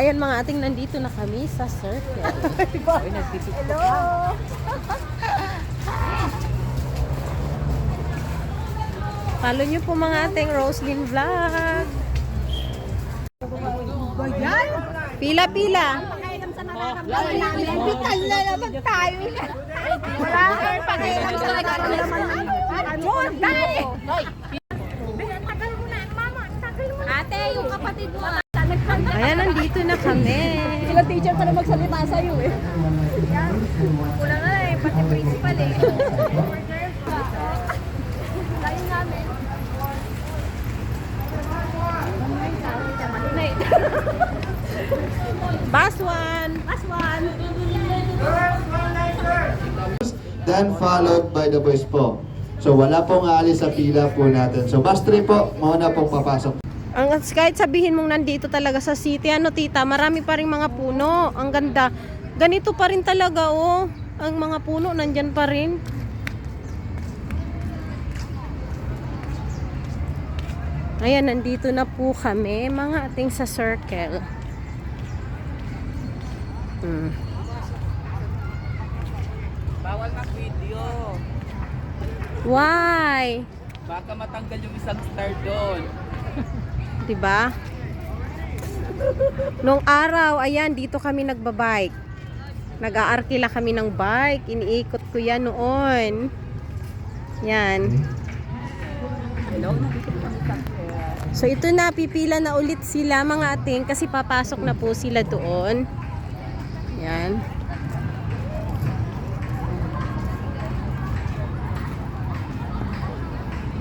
ayan mga ating nandito na kami sa circle. Hello! Follow nyo po mga ating Roslyn Vlog. Pila, pila. Hospital na naman tayo. Wala kang pakialam sa nagkakalaman ng John, dali! Ate, yung kapatid mo. Ayan, nandito na kami. Sila teacher pa na magsalita sa'yo eh. Kulang na eh, pati principal eh. Tayo namin. Bus one. Last one. Then followed by the boys po. So wala pong aalis sa pila po natin. So bus 3 po, mauna pong papasok. Ang kahit sabihin mong nandito talaga sa city, ano tita, marami pa rin mga puno. Ang ganda. Ganito pa rin talaga, oh. Ang mga puno nandyan pa rin. Ayan, nandito na po kami, mga ating sa circle. Hmm. Bawal mag-video. Why? Baka matanggal yung isang star doon. 'Di ba? Nung araw, ayan, dito kami nagbabike. Nag-aarkila kami ng bike. Iniikot ko yan noon. Yan. So ito na, pipila na ulit sila mga ating kasi papasok na po sila doon. Yan.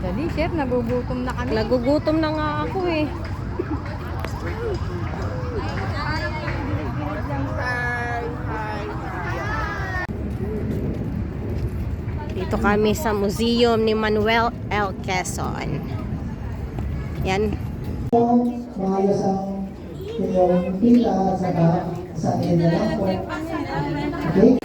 Dali, chef, nagugutom na kami. Nagugutom na nga ako eh. Dito kami sa museum ni Manuel L. Quezon. Yan. maayos ang inyong pila sa sa inyo. Okay?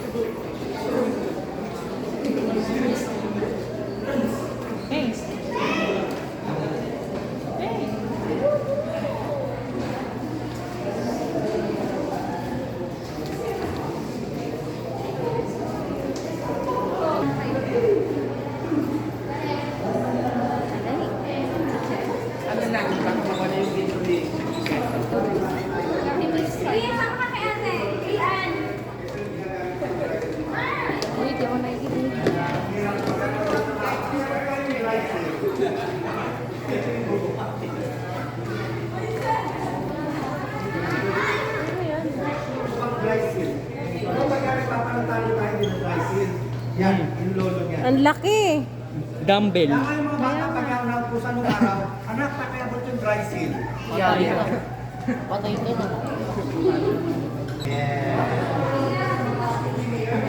Ano na, baka mawala yung video ni Yan, yung lolo niya. Ang laki. Dumbbell. Kaya mga bata pag ang naupusan ng araw, anak, pakiabot yung dry seal.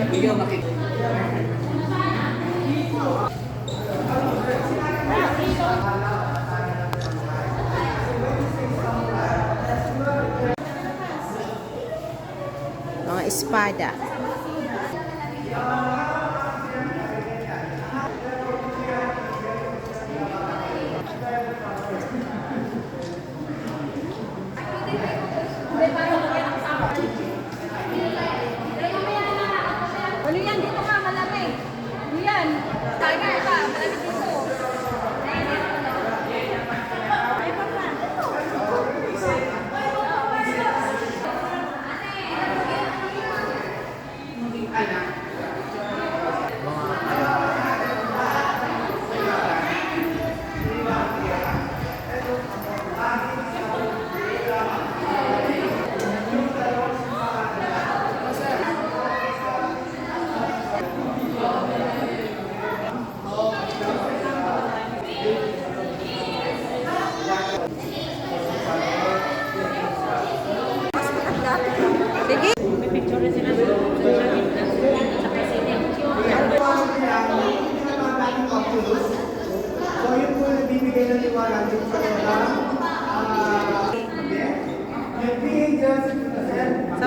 Video makikita. Espada.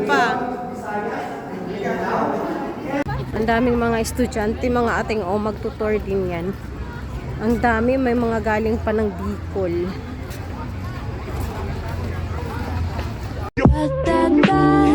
Pa. Ang daming mga estudyante, mga ating o magtutor din yan. Ang dami, may mga galing pa ng Bicol. at.